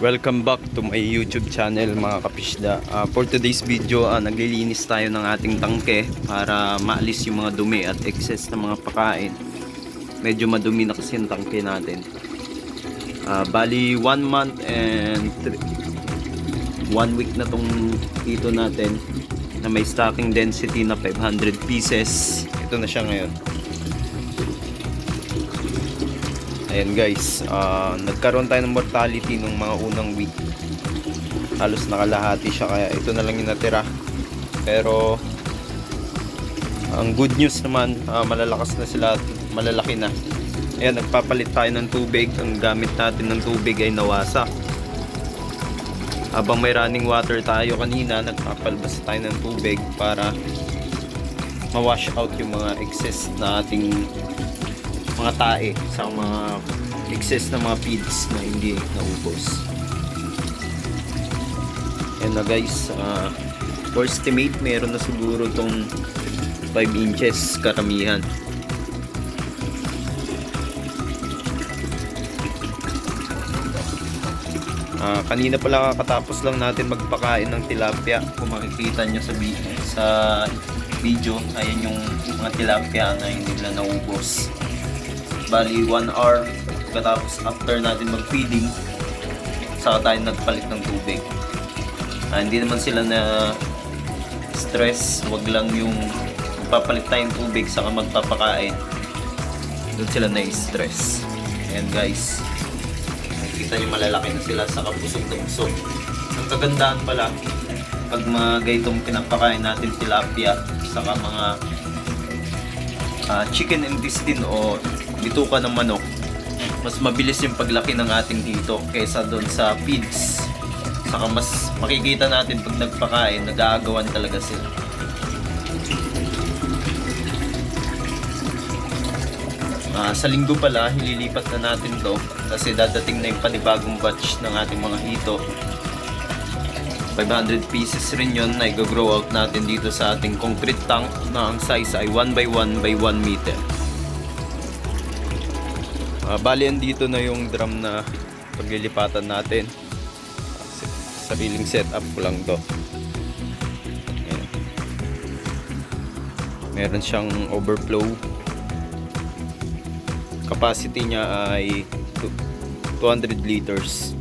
Welcome back to my YouTube channel mga kapisda. Ah, for today's video, ah, naglilinis tayo ng ating tangke para maalis yung mga dumi at excess na mga pakain. Medyo madumi na kasi yung tangke natin. Ah, bali 1 month and 1 week na tong dito natin na may stocking density na 500 pieces. Ito na siya ngayon. Ayan guys, ah, nagkaroon tayo ng mortality nung mga unang week. Halos nakalahati siya kaya ito na lang yung natira. Pero ang good news naman, ah, malalakas na sila at malalaki na. Ayan, nagpapalit tayo ng tubig. Ang gamit natin ng tubig ay nawasa. Habang may running water tayo kanina, nagpapalbas tayo ng tubig para ma-wash out yung mga excess na ating mga tae sa mga excess na mga feeds na hindi naubos. Ayan na guys, uh, for estimate meron na siguro tong 5 inches karamihan. Ah, kanina pala kakatapos lang natin magpakain ng tilapia. Kung makikita nyo sa, sa video, ayan yung mga tilapia na hindi nila naubos. Bali, 1 hour katapos after natin mag-feeding, saka tayo nagpalit ng tubig. Ah, hindi naman sila na stress, wag lang yung magpapalit tayong tubig saka magpapakain. Doon sila na-stress. Ayan guys, nakikita nyo malalaki na sila sa kapusog na usog. Ang kagandahan pala, pag mga gaytong pinapakain natin tilapia, saka mga ah, chicken intestine o bituka ng manok, mas mabilis yung paglaki ng ating dito kaysa doon sa feeds. Saka mas makikita natin pag nagpakain, nag-aagawan talaga sila. Ah, sa linggo pala, hililipat na natin to kasi dadating na yung panibagong batch ng ating mga hito. 500 pieces rin yun na i-grow out natin dito sa ating concrete tank na ang size ay 1 by 1 by 1 meter. Ah, bali dito na yung drum na paglilipatan natin. Sariling setup ko lang to. Ayan. Meron siyang overflow. Capacity niya ay tu- 200 liters.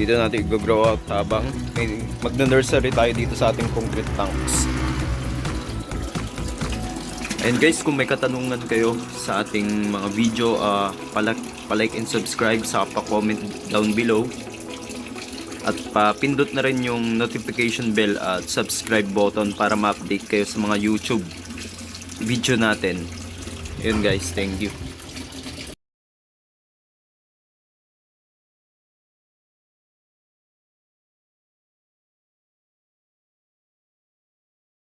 Dito natin i-grow out habang magna-nursery tayo dito sa ating concrete tanks. And guys, kung may katanungan kayo sa ating mga video, uh, palike, palike and subscribe sa pa-comment down below. At pa-pindot na rin yung notification bell at subscribe button para ma-update kayo sa mga YouTube video natin. Yun guys, thank you.